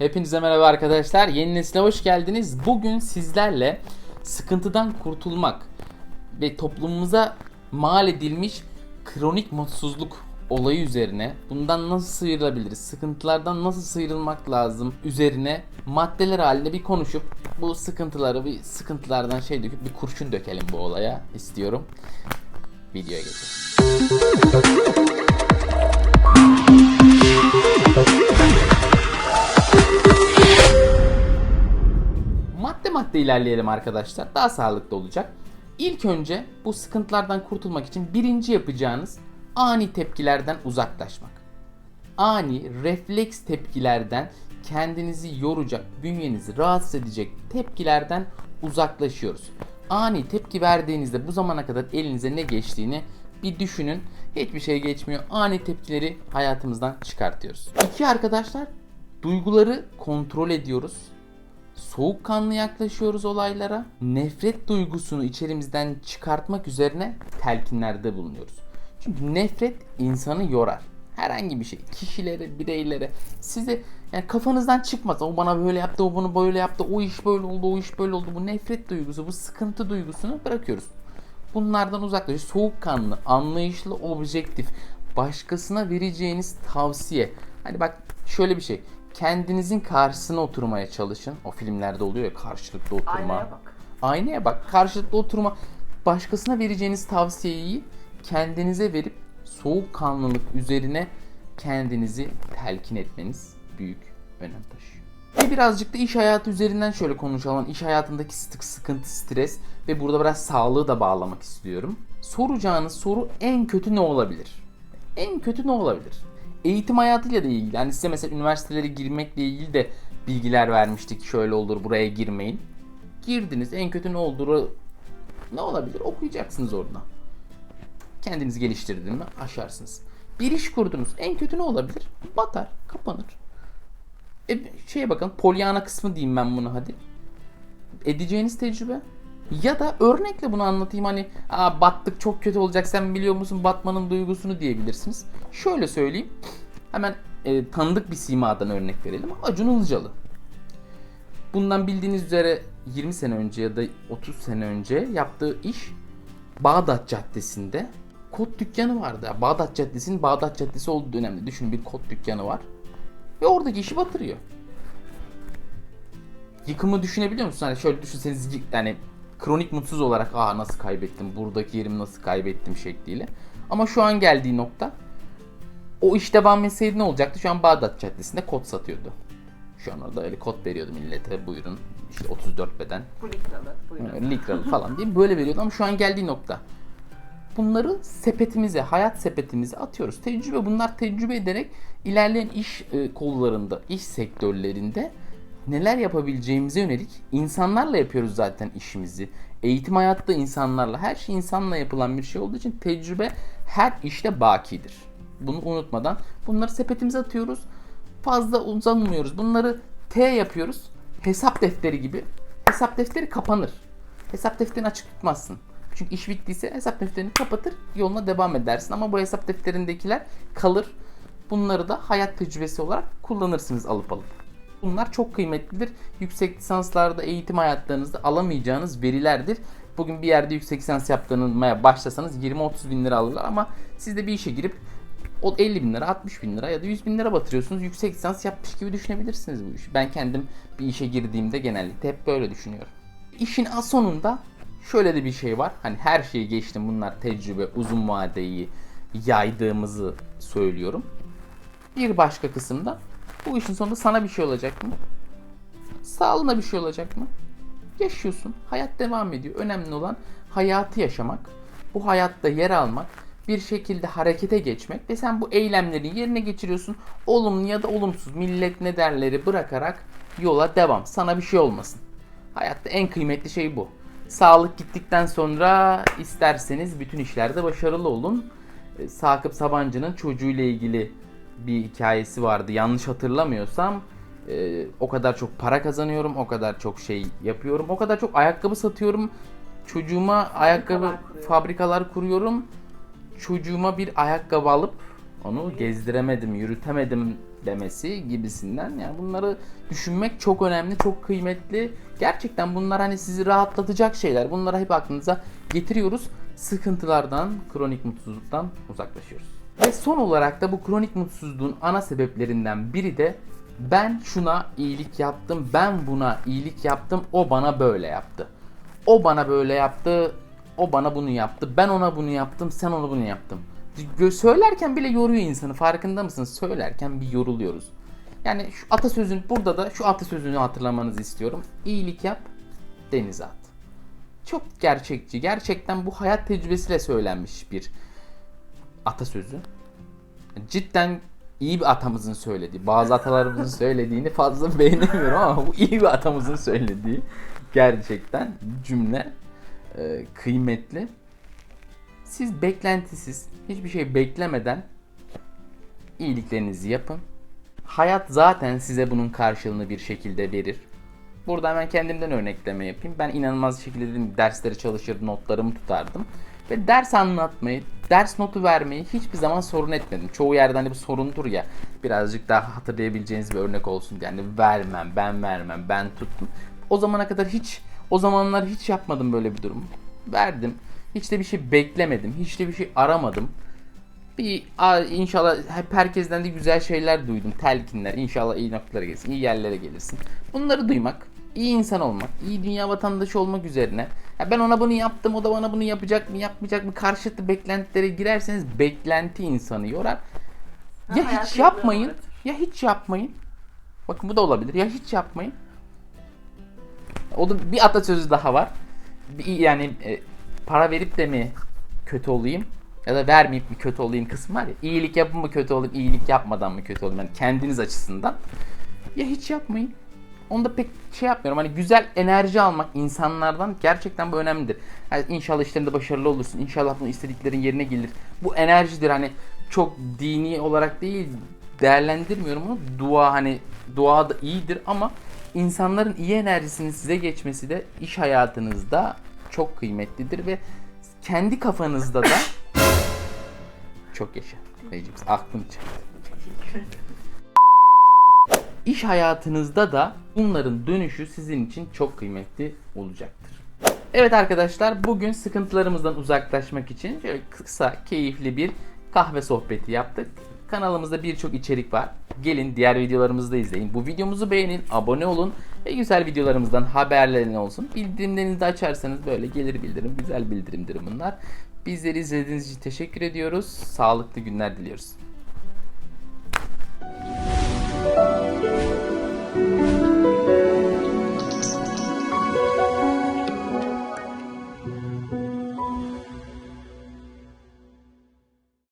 Hepinize merhaba arkadaşlar. Yeni nesile hoş geldiniz. Bugün sizlerle sıkıntıdan kurtulmak ve toplumumuza mal edilmiş kronik mutsuzluk olayı üzerine bundan nasıl sıyrılabiliriz, sıkıntılardan nasıl sıyrılmak lazım üzerine maddeler halinde bir konuşup bu sıkıntıları bir sıkıntılardan şey döküp bir kurşun dökelim bu olaya istiyorum. Videoya geçelim. Madde madde ilerleyelim arkadaşlar. Daha sağlıklı olacak. İlk önce bu sıkıntılardan kurtulmak için birinci yapacağınız ani tepkilerden uzaklaşmak. Ani refleks tepkilerden kendinizi yoracak, bünyenizi rahatsız edecek tepkilerden uzaklaşıyoruz. Ani tepki verdiğinizde bu zamana kadar elinize ne geçtiğini bir düşünün. Hiçbir şey geçmiyor. Ani tepkileri hayatımızdan çıkartıyoruz. İki arkadaşlar duyguları kontrol ediyoruz soğukkanlı yaklaşıyoruz olaylara. Nefret duygusunu içerimizden çıkartmak üzerine telkinlerde bulunuyoruz. Çünkü nefret insanı yorar. Herhangi bir şey, kişilere, bireylere size yani kafanızdan çıkmaz. O bana böyle yaptı, o bunu böyle yaptı, o iş böyle oldu, o iş böyle oldu. Bu nefret duygusu, bu sıkıntı duygusunu bırakıyoruz. Bunlardan uzaklaşıyoruz. Soğukkanlı, anlayışlı, objektif, başkasına vereceğiniz tavsiye. Hani bak şöyle bir şey kendinizin karşısına oturmaya çalışın. O filmlerde oluyor ya karşılıklı oturma. Aynaya bak. Aynaya bak. Karşılıklı oturma. Başkasına vereceğiniz tavsiyeyi kendinize verip soğukkanlılık üzerine kendinizi telkin etmeniz büyük önem taşıyor. Ve birazcık da iş hayatı üzerinden şöyle konuşalım. İş hayatındaki sık sıkıntı, stres ve burada biraz sağlığı da bağlamak istiyorum. Soracağınız soru en kötü ne olabilir? En kötü ne olabilir? Eğitim hayatıyla da ilgili. Yani size mesela üniversitelere girmekle ilgili de bilgiler vermiştik. Şöyle olur buraya girmeyin. Girdiniz en kötü ne olduğunu ne olabilir? Okuyacaksınız orada. Kendinizi geliştirdiniz mi aşarsınız. Bir iş kurdunuz. En kötü ne olabilir? Batar, kapanır. E, şeye bakın, polyana kısmı diyeyim ben bunu hadi. Edeceğiniz tecrübe. Ya da örnekle bunu anlatayım hani Aa, battık çok kötü olacak sen biliyor musun batmanın duygusunu diyebilirsiniz. Şöyle söyleyeyim. Hemen e, tanıdık bir simadan örnek verelim. Acun Ilıcalı. Bundan bildiğiniz üzere 20 sene önce ya da 30 sene önce yaptığı iş Bağdat Caddesi'nde kot dükkanı vardı. Bağdat Caddesi'nin Bağdat Caddesi olduğu dönemde düşünün bir kot dükkanı var. Ve oradaki işi batırıyor. Yıkımı düşünebiliyor musun? Hani şöyle düşünseniz yani kronik mutsuz olarak aa nasıl kaybettim, buradaki yerimi nasıl kaybettim şekliyle. Ama şu an geldiği nokta o iş devam etseydi ne olacaktı? Şu an Bağdat Caddesi'nde kot satıyordu. Şu an orada öyle kot veriyordu millete buyurun işte 34 beden Bu likralı. Buyurun. likralı falan diye böyle veriyordu ama şu an geldiği nokta. Bunları sepetimize, hayat sepetimize atıyoruz. Tecrübe bunlar tecrübe ederek ilerleyen iş e, kollarında, iş sektörlerinde neler yapabileceğimize yönelik insanlarla yapıyoruz zaten işimizi. Eğitim hayatta insanlarla, her şey insanla yapılan bir şey olduğu için tecrübe her işte bakidir. Bunu unutmadan bunları sepetimize atıyoruz. Fazla uzanmıyoruz. Bunları T yapıyoruz. Hesap defteri gibi. Hesap defteri kapanır. Hesap defterini açık tutmazsın. Çünkü iş bittiyse hesap defterini kapatır, yoluna devam edersin. Ama bu hesap defterindekiler kalır. Bunları da hayat tecrübesi olarak kullanırsınız alıp alıp. Bunlar çok kıymetlidir. Yüksek lisanslarda, eğitim hayatlarınızda alamayacağınız verilerdir. Bugün bir yerde yüksek lisans yaptırmaya başlasanız 20-30 bin lira alırlar ama siz de bir işe girip o 50 bin lira, 60 bin lira ya da 100 bin lira batırıyorsunuz. Yüksek lisans yapmış gibi düşünebilirsiniz bu işi. Ben kendim bir işe girdiğimde genellikle hep böyle düşünüyorum. İşin az sonunda şöyle de bir şey var. Hani her şeyi geçtim bunlar tecrübe, uzun vadeyi yaydığımızı söylüyorum. Bir başka kısımda bu işin sonunda sana bir şey olacak mı? Sağlığına bir şey olacak mı? Yaşıyorsun. Hayat devam ediyor. Önemli olan hayatı yaşamak. Bu hayatta yer almak. Bir şekilde harekete geçmek ve sen bu eylemleri yerine geçiriyorsun. Olumlu ya da olumsuz millet ne derleri bırakarak yola devam. Sana bir şey olmasın. Hayatta en kıymetli şey bu. Sağlık gittikten sonra isterseniz bütün işlerde başarılı olun. Ee, Sakıp Sabancı'nın çocuğuyla ilgili bir hikayesi vardı. Yanlış hatırlamıyorsam e, o kadar çok para kazanıyorum, o kadar çok şey yapıyorum, o kadar çok ayakkabı satıyorum. Çocuğuma ayakkabı kuruyorum. fabrikalar kuruyorum. Çocuğuma bir ayakkabı alıp onu gezdiremedim, yürütemedim demesi gibisinden. Yani bunları düşünmek çok önemli, çok kıymetli. Gerçekten bunlar hani sizi rahatlatacak şeyler. Bunları hep aklınıza getiriyoruz. Sıkıntılardan, kronik mutsuzluktan uzaklaşıyoruz. Ve son olarak da bu kronik mutsuzluğun ana sebeplerinden biri de ben şuna iyilik yaptım, ben buna iyilik yaptım, o bana böyle yaptı. O bana böyle yaptı, o bana bunu yaptı, ben ona bunu yaptım, sen ona bunu yaptın. Gö- Söylerken bile yoruyor insanı farkında mısınız? Söylerken bir yoruluyoruz. Yani şu atasözün burada da şu atasözünü hatırlamanızı istiyorum. İyilik yap, denize at. Çok gerçekçi. Gerçekten bu hayat tecrübesiyle söylenmiş bir atasözü. Cidden iyi bir atamızın söylediği. Bazı atalarımızın söylediğini fazla beğenemiyorum ama bu iyi bir atamızın söylediği gerçekten cümle e, kıymetli. Siz beklentisiz, hiçbir şey beklemeden iyiliklerinizi yapın. Hayat zaten size bunun karşılığını bir şekilde verir. Burada hemen kendimden örnekleme yapayım. Ben inanılmaz şekilde dedim, dersleri çalışır, notlarımı tutardım. Ve ders anlatmayı, ders notu vermeyi hiçbir zaman sorun etmedim. Çoğu yerde hani bu sorundur ya. Birazcık daha hatırlayabileceğiniz bir örnek olsun. Yani vermem, ben vermem, ben tuttum. O zamana kadar hiç, o zamanlar hiç yapmadım böyle bir durum. Verdim. Hiç de bir şey beklemedim. Hiç de bir şey aramadım. Bir inşallah hep herkesten de güzel şeyler duydum. Telkinler. İnşallah iyi noktalara gelirsin. iyi yerlere gelirsin. Bunları duymak, iyi insan olmak, iyi dünya vatandaşı olmak üzerine. Ya ben ona bunu yaptım, o da bana bunu yapacak mı, yapmayacak mı? Karşıtı beklentilere girerseniz beklenti insanı yorar. Ya hiç yapmayın, ya hiç yapmayın. Bakın bu da olabilir. Ya hiç yapmayın. O da bir atasözü daha var. Bir, yani e, para verip de mi kötü olayım ya da vermeyip mi kötü olayım kısmı var ya. İyilik yapıp mı kötü olayım, iyilik yapmadan mı kötü olayım? Yani kendiniz açısından. Ya hiç yapmayın. Onu da pek şey yapmıyorum. Hani güzel enerji almak insanlardan gerçekten bu önemlidir. Yani inşallah işlerinde başarılı olursun. İnşallah bunu istediklerin yerine gelir. Bu enerjidir hani çok dini olarak değil değerlendirmiyorum onu. Dua hani dua da iyidir ama insanların iyi enerjisinin size geçmesi de iş hayatınızda çok kıymetlidir ve kendi kafanızda da çok yaşa. Aklım çıktı. İş hayatınızda da bunların dönüşü sizin için çok kıymetli olacaktır. Evet arkadaşlar bugün sıkıntılarımızdan uzaklaşmak için şöyle kısa, keyifli bir kahve sohbeti yaptık. Kanalımızda birçok içerik var. Gelin diğer videolarımızı da izleyin. Bu videomuzu beğenin, abone olun ve güzel videolarımızdan haberlerin olsun. Bildirimlerinizi açarsanız böyle gelir bildirim, güzel bildirimdir bunlar. Bizleri izlediğiniz için teşekkür ediyoruz. Sağlıklı günler diliyoruz.